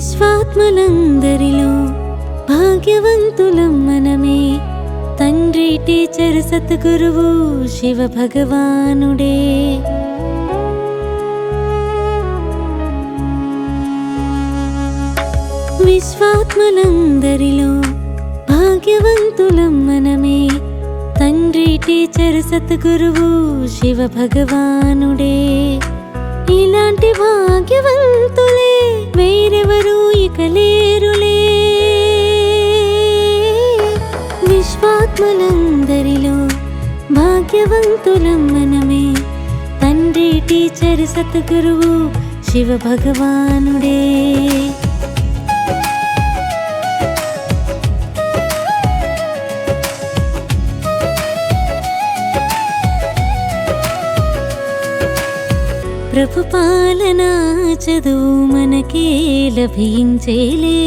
విశ్వాత్మలందరిలో భాగ్యవంతులం మనమే. తండ్రి టీచర్ సద్గురువు శివ భగవానుడే విశ్వాత్మలందరిలో భాగ్యవంతులం మనమే. తండ్రి టీచర్ సద్గురువు శివ భగవానుడే ఇలాంటి భాగ్యవంతులే వేరే తండ్రి టీచర్ సద్గురువు శివ భగవానుడే. ప్రభు పాలన చదువు మనకే లభించేలే.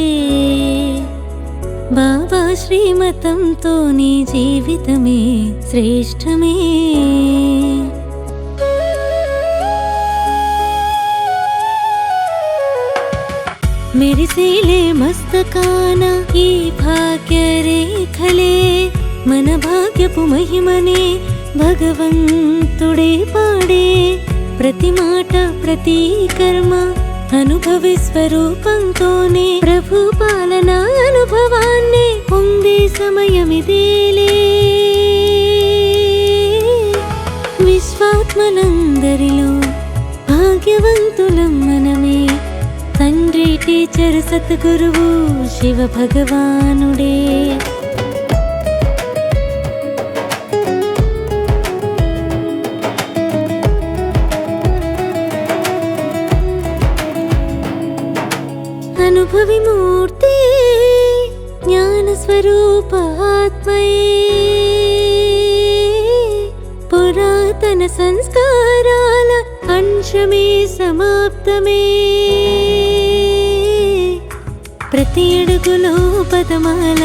బాబా శ్రీమతంతో నీ జీవితమే శ్రేష్టమే. మెరిసేలే మస్తకాన ఈ భాగ్య రేఖలే మన భాగ్యపు మహిమనే భగవంతుడే పాడే ప్రతి మాట ప్రతి కర్మ అనుభవి స్వరూపంతోనే ప్రభు పాలన అనుభవాన్ని పొందే సమయమిదేలే విశ్వాత్మలందరిలో భాగ్యవంతులం మనమే ीचर सद्गुरु शिवभगवानुभवि मूर्ति ज्ञानस्वरूपात्मये पुरातन संस्काराल अंशमे समाप्तमे ప్రతి అడుగులో పదమాల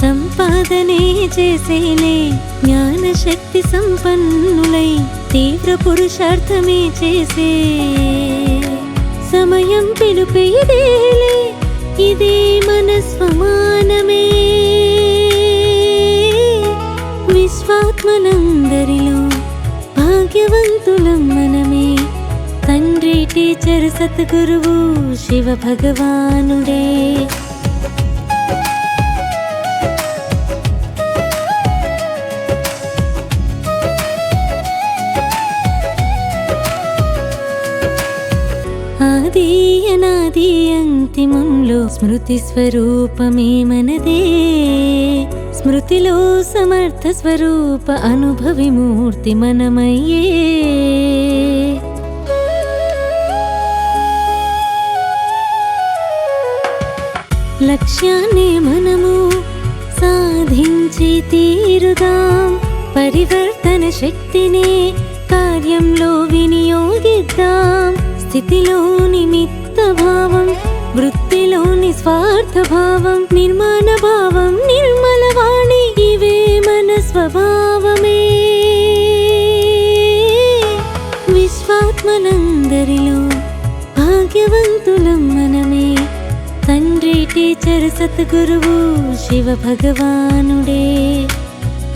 సంపాదనే చేసేలే జ్ఞాన శక్తి సంపన్నులై తీవ్ర పురుషార్థమే చేసే. సమయం పిలుపు ఇదేలే ఇదే మన స్వమానమే విశ్వాత్మనందరిలో భాగ్యవంతులం మనమే. టీచర్ సద్గురువు శివ భగవానుడే. ఆది అనాది అంతిమంలో స్మృతి స్వరూపమే మనదే. స్మృతిలో సమర్థ స్వరూప అనుభవి మూర్తి మనమయ్యే. లక్ష్యాన్ని మనము సాధించి తీరుదాం. పరివర్తన శక్తిని కార్యంలో వినియోగిద్దాం. స్థితిలోని మిత్త భావం వృత్తిలోని స్వార్థ భావం నిర్మాణ భావం నిర్మల వాణి ఇవే మన స్వభావమే. విశ్వాత్మనందరిలో భాగ్యవంతులం మనమే. తండ్రి టీచర్ సద్గురువు శివ భగవానుడే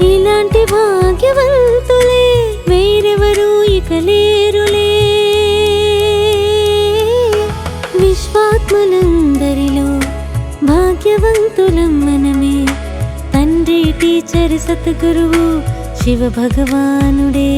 ఇలాంటి భాగ్యవంతులే వేరెవరు ఇక లేరులే. విశ్వాత్మలందరిలో భాగ్యవంతులం మనమే. తండ్రి టీచర్ సద్గురువు శివ భగవానుడే